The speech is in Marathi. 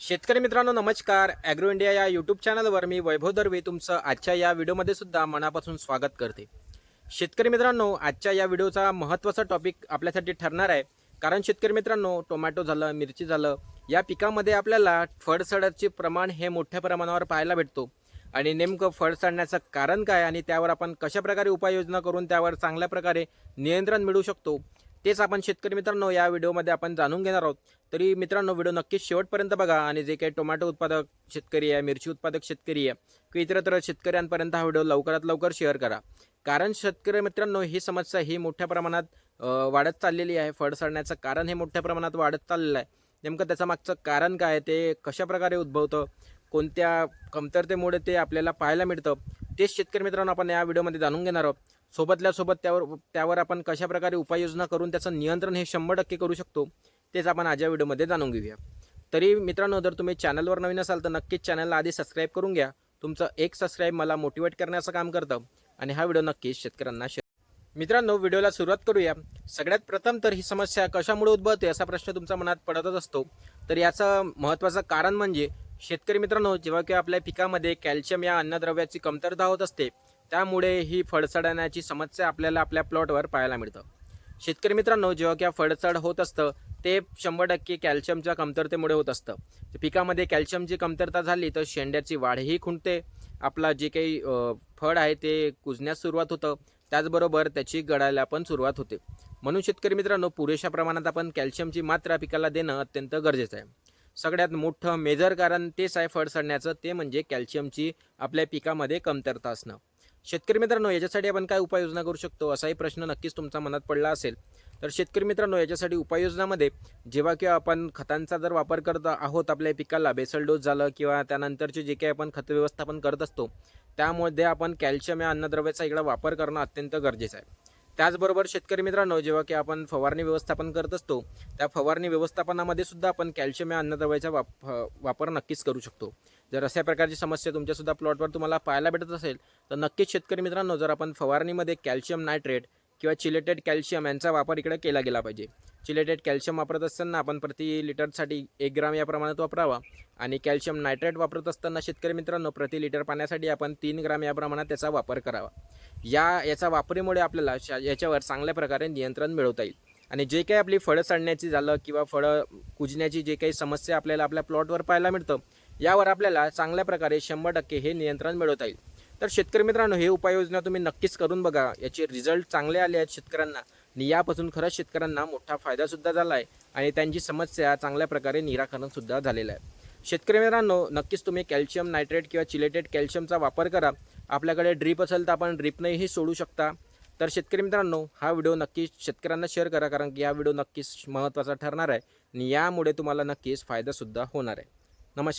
शेतकरी मित्रांनो नमस्कार. ॲग्रो इंडिया या यूट्यूब चॅनलवर मी वैभव दर्वे तुमचं आजच्या या व्हिडिओमध्ये सुद्धा मनापासून स्वागत करते. शेतकरी मित्रांनो आजच्या या व्हिडिओचा महत्त्वाचा टॉपिक आपल्यासाठी ठरणार आहे. कारण शेतकरी मित्रांनो टोमॅटो झालं मिरची झालं या पिकामध्ये आपल्याला फळसडाचे प्रमाण हे मोठ्या प्रमाणावर पाहायला भेटतो. आणि नेमकं फळ सडण्याचं कारण काय आणि त्यावर आपण कशा प्रकारे उपाययोजना करून त्यावर चांगल्या प्रकारे नियंत्रण मिळवू शकतो तेच आपण शेतकरी मित्रांनो या व्हिडिओमध्ये आपण जाणून घेणार आहोत. तरी मित्रांनो व्हिडिओ नक्कीच शेवटपर्यंत बघा आणि जे काही टोमॅटो उत्पादक शेतकरी आहे मिरची उत्पादक शेतकरी आहे किंवा इतरत्र शेतकऱ्यांपर्यंत हा व्हिडिओ लवकरात लवकर शेअर करा. कारण शेतकरी मित्रांनो ही समस्या ही मोठ्या प्रमाणात वाढत चाललेली आहे. फळ सडण्याचं कारण हे मोठ्या प्रमाणात वाढत चाललेलं आहे. नेमकं त्याचं मागचं कारण काय ते कशा प्रकारे उद्भवतं कोणत्या कमतरतेमुळे ते आपल्याला पाहायला मिळतं तेच शेतकरी मित्रांनो आपण या व्हिडिओमध्ये जाणून घेणार आहोत. सोबतल्या सोबत त्यावर त्यावर आपण कशाप्रकारे उपाययोजना करून त्याचं नियंत्रण हे शंभर टक्के करू शकतो तेच आपण आज या व्हिडिओमध्ये जाणून घेऊया. तरी मित्रांनो जर तुम्ही चॅनलवर नवीन असाल तर नक्कीच चॅनलला आधी सबस्क्राईब करून घ्या. तुमचं एक सबस्क्राईब मला मोटिवेट करण्याचं काम करतं आणि हा व्हिडिओ नक्कीच शेतकऱ्यांना शेअर मित्रांनो व्हिडिओला सुरुवात करूया. सगळ्यात प्रथम तर ही समस्या कशामुळे उद्भवते असा प्रश्न तुमच्या मनात पडतच असतो. तर याचं महत्त्वाचं कारण म्हणजे शेतकरी मित्रांनो जेव्हा की आपल्या पिकामध्ये कॅल्शियम या अन्नद्रव्याची कमतरता होत असते त्यामुळे ही फळसडण्याची समस्या आपल्याला आपल्या प्लॉटवर पाहायला मिळतं. शेतकरी मित्रांनो जेव्हा की फळसड होत असतं ते शंभर टक्के कॅल्शियमच्या कमतरतेमुळे होत असतं. पिकामध्ये कॅल्शियमची कमतरता झाली तर शेंड्याची वाढही खुंटते. आपला जे काही फळ आहे ते कुजण्यास सुरुवात होतं. त्याचबरोबर त्याची गळायला पण सुरुवात होते. म्हणून शेतकरी मित्रांनो पुरेशा प्रमाणात आपण कॅल्शियमची मात्रा पिकाला देणं अत्यंत गरजेचं आहे. सगळ्यात मोठं मेजर कारण तेच आहे फळ सडण्याचं ते म्हणजे कॅल्शियमची आपल्या पिकामध्ये कमतरता असणं. शेतकरी मित्रांनो याच्यासाठी आपण काय उपाययोजना करू शकतो? असाही प्रश्न नक्कीच तुमचा मनात पडला असेल. तर शेतकरी मित्रांनो याच्यासाठी उपाययोजनामध्ये जेव्हा की आपण खतांचा जर वापर करत आहोत आपल्या पिकाला बेसल डोस झालं किंवा त्यानंतरचे जे काही आपण खत व्यवस्थापन करत असतो त्यामध्ये आपण कॅल्शियम या अन्नद्रव्याचा इकडं वापर करणं अत्यंत गरजेचं आहे. त्याचबरोबर शेतकरी मित्रांनो जेव्हा की आपण फवारणी व्यवस्थापन करत असतो त्या फवारणी व्यवस्थापनामध्ये सुद्धा आपण कॅल्शियम या अन्नद्रव्याचा वाप वापर नक्कीच करू शकतो. जर अशा प्रकारची समस्या तुमच्यासुद्धा प्लॉटवर तुम्हाला पाहायला भेटत असेल तर नक्कीच शेतकरी मित्रांनो जर आपण फवारणीमध्ये कॅल्शियम नायट्रेट किंवा चिलेटेड कॅल्शियम यांचा वापर इकडे केला गेला पाहिजे. चिलेटेड कॅल्शियम वापरत असताना आपण प्रति लिटरसाठी एक ग्राम या प्रमाणात वापरावा. आणि कॅल्शियम नायट्रेट वापरत असताना शेतकरी मित्रांनो प्रति लिटर पाण्यासाठी आपण तीन ग्राम या प्रमाणात त्याचा वापर करावा. या याचा वापरीमुळे आपल्याला शा- याच्यावर चांगल्या प्रकारे नियंत्रण मिळवता येईल. आणि जे काही आपली फळं सडण्याची झालं किंवा फळं कुजण्याची जे काही समस्या आपल्याला आपल्या प्लॉटवर पाहायला मिळतं यावर आपल्याला चांगल्या प्रकारे शंभर टक्के हे नियंत्रण मिळवता येईल. तर शेतकरी मित्रांनो हे उपाययोजना तुम्ही नक्कीच करून बघा. याचे रिझल्ट चांगले आले आहेत शेतकऱ्यांना. आणि यापासून खरंच शेतकऱ्यांना मोठा फायदासुद्धा झाला आहे आणि त्यांची समस्या चांगल्या प्रकारे निराकरणसुद्धा झालेलं आहे. शेतकरी मित्रांनो नक्कीच तुम्ही कॅल्शियम नायट्रेट किंवा चिलेटेड कॅल्शियमचा वापर करा. आपल्याकडे ड्रीप असेल तर आपण ड्रीपनेही सोडू शकता. तर शेतकरी मित्रांनो हा व्हिडिओ नक्कीच शेतकऱ्यांना शेअर करा कारण की हा व्हिडिओ नक्कीच महत्त्वाचा ठरणार आहे आणि यामुळे तुम्हाला नक्कीच फायदासुद्धा होणार आहे. नमस्कार.